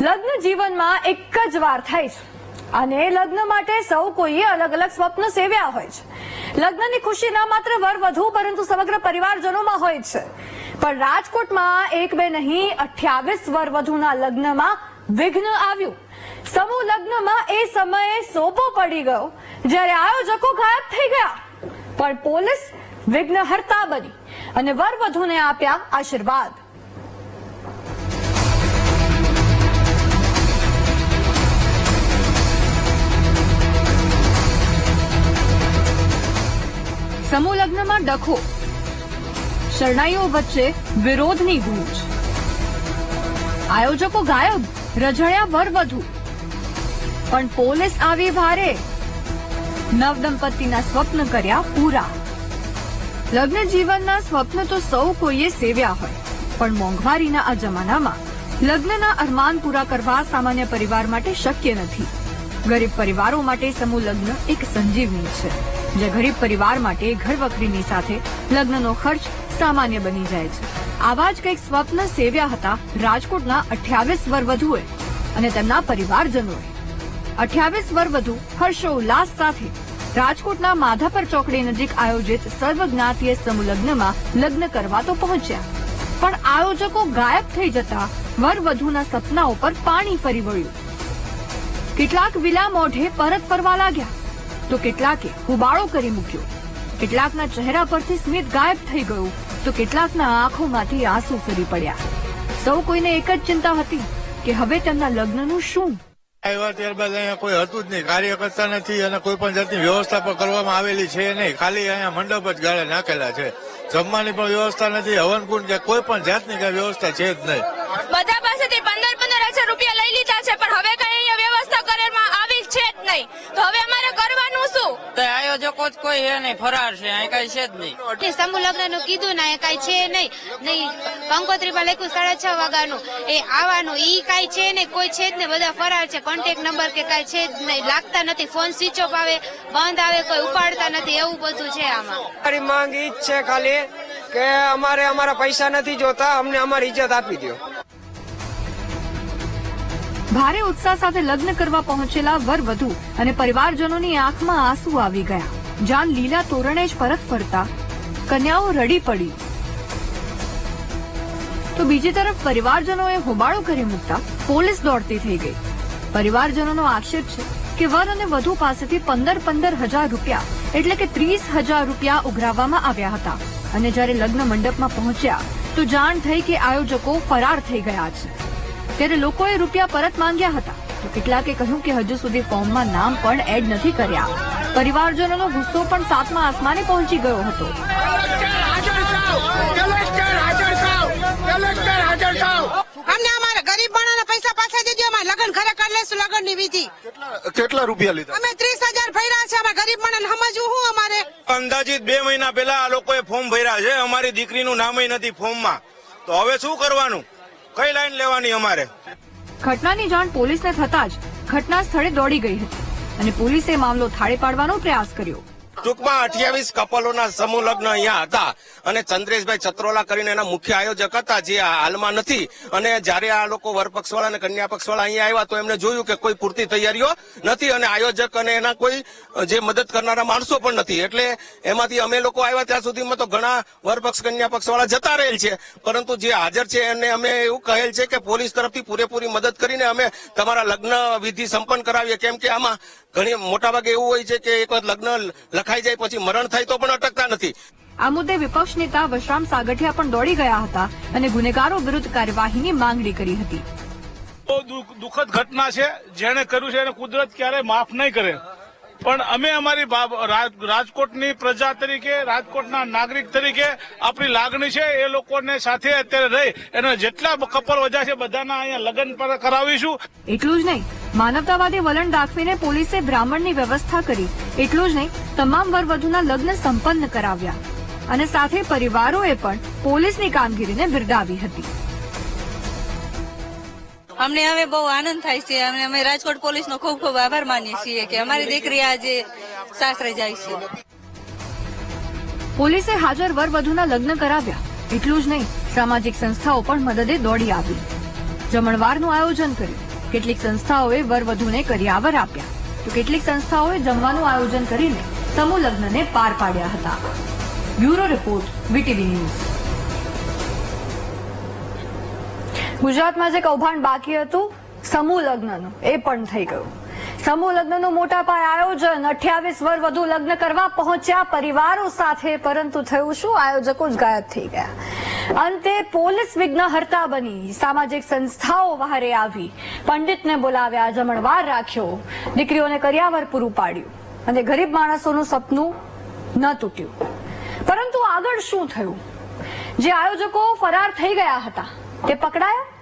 લગ્ન જીવનમાં એક જ વાર થાય છે. અને લગ્ન માટે સૌ કોઈએ અલગ અલગ સ્વપ્ન સેવ્યા હોય છે. લગ્નની ખુશી ન માત્ર વર વધુ, પરંતુ સમગ્ર પરિવારજનોમાં હોય છે. પણ રાજકોટમાં એક બે નહીં, અઠ્યાવીસ વર વધુના લગ્નમાં વિઘ્ન આવ્યું. સમૂહ લગ્નમાં એ સમયે સોપો પડી ગયો, જ્યારે આયોજકો ગાયબ થઈ ગયા. પણ પોલીસ વિઘ્નહર્તા બની અને વર વધુને આપ્યા આશીર્વાદ. લગ્નમાં ડખો. શરણાઈઓ વચ્ચે વિરોધની ગુંજ. આયોજકો ગાયબ, રજણ્યા વર વધુ પણ પોલીસ આવી ભારે. નવદંપતિના સ્વપ્ન કર્યા પૂરા. લગ્ન જીવનના સ્વપ્ન તો સૌ કોઈએ સેવ્યા હોય, પણ મોંઘવારીના આ જમાનામાં લગ્નના અરમાન પૂરા કરવા સામાન્ય પરિવાર માટે શક્ય નથી. ગરીબ પરિવારો માટે સમૂહ લગ્ન એક સંજીવની છે. જે ગરીબ પરિવાર માટે ઘરવખરીની સાથે લગ્નનો ખર્ચ સામાન્ય બની જાય છે. આવા જ કંઈક સ્વપ્ન સેવ્યા હતા રાજકોટના અઠ્યાવીસ વર વધુએ અને તેમના પરિવારજનોએ. અઠ્યાવીસ વર વધુ હર્ષોલ્લાસ સાથે રાજકોટના માધાપર ચોકડી નજીક આયોજિત સર્વજ્ઞાતીય સમૂહલગ્નમાં લગ્ન કરવા તો પહોંચ્યા. પણ આયોજકો ગાયબ થઈ જતા વર વધુના સપનાઓ પર પાણી ફરી વળ્યું. કેટલાક વિલા મોઢે પરત ફરવા લાગ્યા. તો કેટલાકે હુબાળો કરી મૂક્યો. કેટલાકના ચહેરા પરથી સ્મિત ગાયબ થઈ ગયું તો કેટલાકના આંખોમાંથી આંસુ ફરી પડ્યા. સૌ કોઈને એક જ ચિંતા હતી કે હવે તેમના લગ્નનું શું? આવ્યા ત્યારબાદ અહીંયા કોઈ હતું જ નહીં. કાર્યકર્તા નથી અને કોઈ પણ જાતની વ્યવસ્થા પણ કરવામાં આવેલી છે નહીં. ખાલી અહીંયા મંડપ જ ગાળે નાખેલા છે. જમવાની પણ વ્યવસ્થા નથી. હવનકુંડ કે કોઈ પણ જાતની કઈ વ્યવસ્થા છે જ નહીં. બધા પાસેથી પંદર પંદર હજાર રૂપિયા લઈ લીધા છે પણ હવે કઈ અહીંયા વ્યવસ્થા કરવામાં આવી છે જ નહીં તો હવે અમારે કરવાનું શું તો આયોજકો જ કોઈ હે નહીં ફરાર છે અહીં કઈ છે જ નહીં. સમૂહ લગ્નનું કીધું ને કઈ છે નહીં. નહીં કંકોત્રી માં લખ્યું સાડા છ વાગ્યાનું. એ આવવાનું ઈ કઈ છે નહીં કોઈ છે જ નહીં બધા ફરાર છે. કોન્ટેક્ટ નંબર કે કઈ છે જ નહીં લાગતા નથી. ફોન સ્વિચ ઓફ આવે બંધ આવે કોઈ ઉપાડતા નથી એવું બધું છે આમાં. મારી માંગ ઈ જ છે ખાલી કે અમારે અમારા પૈસા નથી જોતા અમને અમારી ઇજ્જત આપી દો ભારે ઉત્સાહ સાથે લગ્ન કરવા પહોંચેલા વર વધુ અને પરિવારજનોની આંખમાં આંસુ આવી ગયા. જાન લીલા તોરણે જ પરત ફરતા. કન્યાઓ રડી પડી. તો બીજી તરફ પરિવારજનોએ હોબાળો કરી મૂકતા પોલીસ દોડતી થઈ ગઈ. પરિવારજનોનો આક્ષેપ છે કે વર અને વધુ પાસેથી પંદર પંદર હજાર રૂપિયા એટલે કે ત્રીસ હજાર રૂપિયા ઉઘરાવવામાં આવ્યા હતા. અને જ્યારે લગ્ન મંડપમાં પહોંચ્યા તો જાણ થઈ કે આયોજકો ફરાર થઈ ગયા છે. ત્યારે લોકોએ રૂપિયા પરત માંગ્યા હતા. તો કેટલાકે કહ્યું કે હજુ સુધી ફોર્મમાં નામ પણ એડ નથી કર્યા. પરિવારજનોનો ગુસ્સો પણ સાતમા આસમાને પહોંચી ગયો હતો. અમને અમારા ગરીબ માણસના પૈસા પાછા દેજો અમારે લગન ઘરે કરી લેશું લગ્નની વિધિ. કેટલા રૂપિયા લીધા? અમે ત્રીસ હજાર ભર્યા છે અમારા ગરીબ માણસ સમજવું હું અમારે? અંદાજિત બે મહિના પહેલા આ લોકોએ ફોર્મ ભર્યા છે અમારી દીકરીનું નામય નથી ફોર્મમાં. તો હવે શું કરવાનું? કઈ લાઈન લેવાની અમારે? ઘટનાની જાણ પોલીસને થતા જ ઘટના સ્થળે દોડી ગઈ હતી અને પોલીસે મામલો થાળે પાડવાનો પ્રયાસ કર્યો. ટૂંકમાં અઠ્યાવીસ કપલોના સમૂહ લગ્ન અહીંયા હતા. અને ચંદ્રેશભાઈ ચત્રોલા કરીને એના મુખ્ય આયોજક હતા, જે હાલમાં નથી. અને જ્યારે આ લોકો વરપક્ષવાળા અને કન્યા પક્ષવાળા અહીંયા આવ્યા, તો એમને જોયું કે કોઈ પૂરતી તૈયારીઓ નથી અને આયોજક અને એના કોઈ, જે મદદ કરનારા માણસો પણ નથી. એટલે એમાંથી અમે લોકો આવ્યા ત્યાં સુધીમાં તો ઘણા વરપક્ષ કન્યા પક્ષવાળા જતા રહેલ છે. પરંતુ જે હાજર છે એને અમે એવું કહેલ છે કે પોલીસ તરફથી પૂરેપૂરી મદદ કરીને અમે તમારા લગ્ન વિધિ સંપન્ન કરાવીએ. કેમ કે આમાં ઘણી, મોટાભાગે એવું હોય છે કે એક વખત લગ્ન લખાઈ જાય પછી મરણ થાય તો પણ અટકતા નથી. આ મુદ્દે વિપક્ષ નેતા વશરામ સાગઠિયા પણ દોડી ગયા હતા અને ગુનેગારો વિરુદ્ધ કાર્યવાહીની માંગણી કરી હતી. બહુ દુઃખદ ઘટના છે. જેણે કર્યું છે એને કુદરત ક્યારેય માફ નહીં કરે. પણ અમે અમારી રાજકોટની પ્રજા તરીકે રાજકોટના નાગરિક તરીકે આપણી લાગણી છે એ લોકોને સાથે અત્યારે રહી એના જેટલા કપલ વજા છે બધાના અહીંયા લગ્ન પર કરાવીશું. એટલું જ નહીં માનવતાવાદી વલણ દાખવીને પોલીસે બ્રાહ્મણની વ્યવસ્થા કરી. એટલું જ નહીં તમામ વરવધુના લગ્ન સંપન્ન કરાવ્યા. અને સાથે પરિવારોએ પણ પોલીસની કામગીરીને બિરદાવી હતી. અમને હવે બહુ આનંદ થાય છે. અને અમે રાજકોટ પોલીસનો ખૂબ ખૂબ આભાર માનીએ છીએ કે અમારી દીકરી આજે સાસરે જાય છે. પોલીસે હાજર વરવધુના લગ્ન કરાવ્યા. એટલું જ નહીં સામાજિક સંસ્થાઓ પણ મદદે દોડી આવી. જમણવારનું આયોજન કર્યું. કેટલીક સંસ્થાઓએ વરવધુને કરિયાવર આપ્યા. તો કેટલીક સંસ્થાઓએ જમવાનું આયોજન કરીને સમૂહ લગ્નને પાર પાડ્યા હતા. Bureau report, VTV news. ગુજરાતમાં જે કૌભાંડ બાકી હતું, સમૂહ લગ્નનું, એ પણ થઈ ગયું. સમૂહ લગ્નનું મોટા પાયે આયોજન અઠ્યાવીસ વર વધુ લગ્ન કરવા પહોંચ્યા પરિવારો સાથે, પરંતુ થયું શું? આયોજકો જ ગાયબ થઈ ગયા. અંતે પોલીસ વિઘ્નહર્તા બની. સામાજિક સંસ્થાઓ વહારે આવી. પંડિતને બોલાવ્યા, જમણવાર રાખ્યો. દીકરીઓને કર્યાવર પૂરું પાડ્યું. અને ગરીબ માણસોનું સપનું ન તૂટ્યું. પરંતુ આગળ શું થયું? જે આયોજકો ફરાર થઈ ગયા હતા, તે પકડાયા?